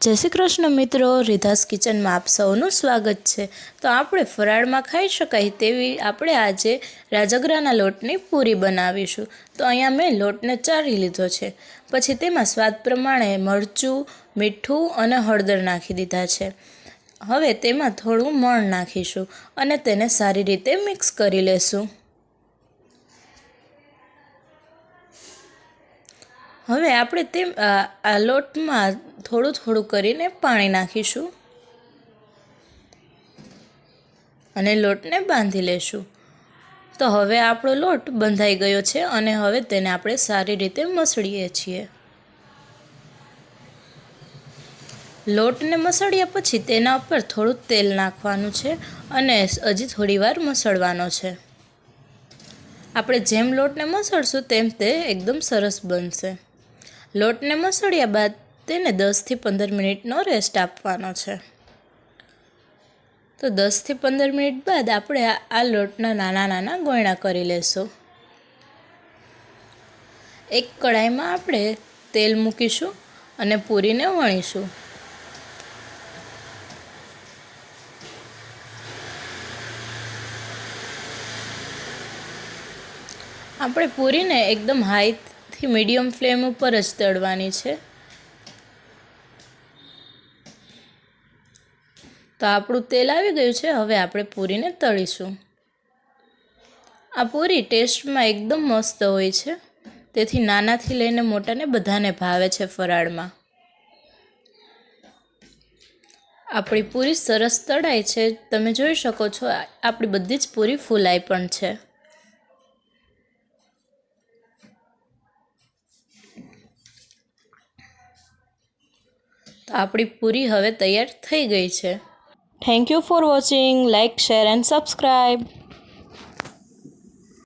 જય શ્રી કૃષ્ણ મિત્રો, રિધાસ કિચનમાં આપ સૌનું સ્વાગત છે. તો આપણે ફરાળમાં ખાઈ શકાય તેવી આપણે આજે રાજગરાના લોટની પૂરી બનાવીશું. તો અહીંયા મેં લોટને ચારી લીધો છે. પછી તેમાં સ્વાદ પ્રમાણે મરચું, મીઠું અને હળદર નાખી દીધા છે. હવે તેમાં થોડું મણ નાખીશું અને તેને સારી રીતે મિક્સ કરી લેશું. હવે આપણે તે આ લોટમાં થોડું થોડું કરીને પાણી નાખીશું. અને લોટને બાંધી લેશું. તો હવે આપણો લોટ બંધાઈ ગયો છે અને હવે તેને આપણે સારી રીતે મસળીએ છીએ. લોટને મસળ્યા પછી તેના ઉપર થોડું તેલ નાખવાનું છે અને હજી થોડી વાર મસળવાનો છે. આપણે જેમ લોટને મસળશું તેમ તે એકદમ સરસ બનશે. લોટને મસળ્યા બાદ તેને દસથી પંદર મિનિટનો રેસ્ટ આપવાનો છે. તો દસથી પંદર મિનિટ બાદ આપણે આ લોટના નાના નાના ગોયણા કરી લેશું. એક કઢાઈમાં આપણે તેલ મૂકીશું અને પૂરીને વણીશું. આપણે પૂરીને એકદમ હાઈથી મીડિયમ ફ્લેમ ઉપર જ તળવાની છે. તો આપણું તેલ આવી ગયું છે, હવે આપણે પૂરીને તળીશું. આ પૂરી ટેસ્ટમાં એકદમ મસ્ત હોય છે, તેથી નાનાથી લઈને મોટાને બધાને ભાવે છે ફરાળમાં. આપણી પૂરી સરસ તળાય છે, તમે જોઈ શકો છો આપણી બધી જ પૂરી ફૂલાઈ પણ છે. તો આપણી પૂરી હવે તૈયાર થઈ ગઈ છે. Thank you for watching like share and subscribe